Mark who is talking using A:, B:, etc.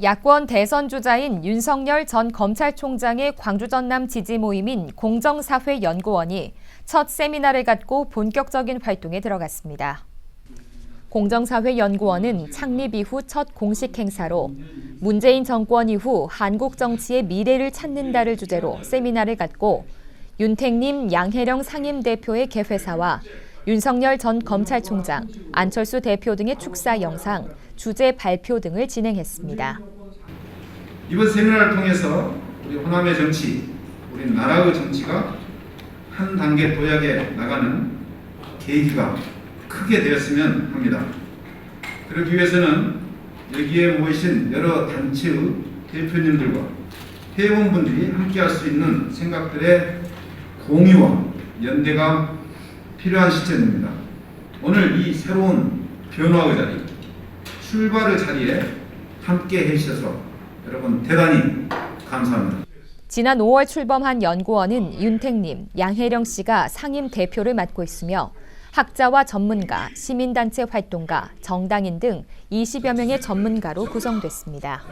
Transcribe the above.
A: 야권 대선 주자인 윤석열 전 검찰총장의 광주 전남 지지 모임인 공정사회 연구원이 첫 세미나를 갖고 본격적인 활동에 들어갔습니다. 공정사회 연구원은 창립 이후 첫 공식 행사로 문재인 정권 이후 한국 정치의 미래를 찾는다를 주제로 세미나를 갖고 윤택님 양혜령 상임대표의 개회사와 윤석열 전 검찰총장, 안철수 대표 등의 축사 영상, 주제 발표 등을 진행했습니다.
B: 이번 세미나를 통해서 우리 호남의 정치, 우리 나라의 정치가 한 단계 도약해 나가는 계기가 크게 되었으면 합니다. 그러기 위해서는 여기에 모이신 여러 단체의 대표님들과 회원분들이 함께 할 수 있는 생각들의 공유와 연대가 필요한 시점입니다. 오늘 이 새로운 변화의 자리, 출발의 자리에 함께 해주셔서 여러분 대단히 감사합니다.
A: 지난 5월 출범한 연구원은 윤택님, 양혜령 씨가 상임 대표를 맡고 있으며 학자와 전문가, 시민단체 활동가, 정당인 등 20여 명의 전문가로 구성됐습니다.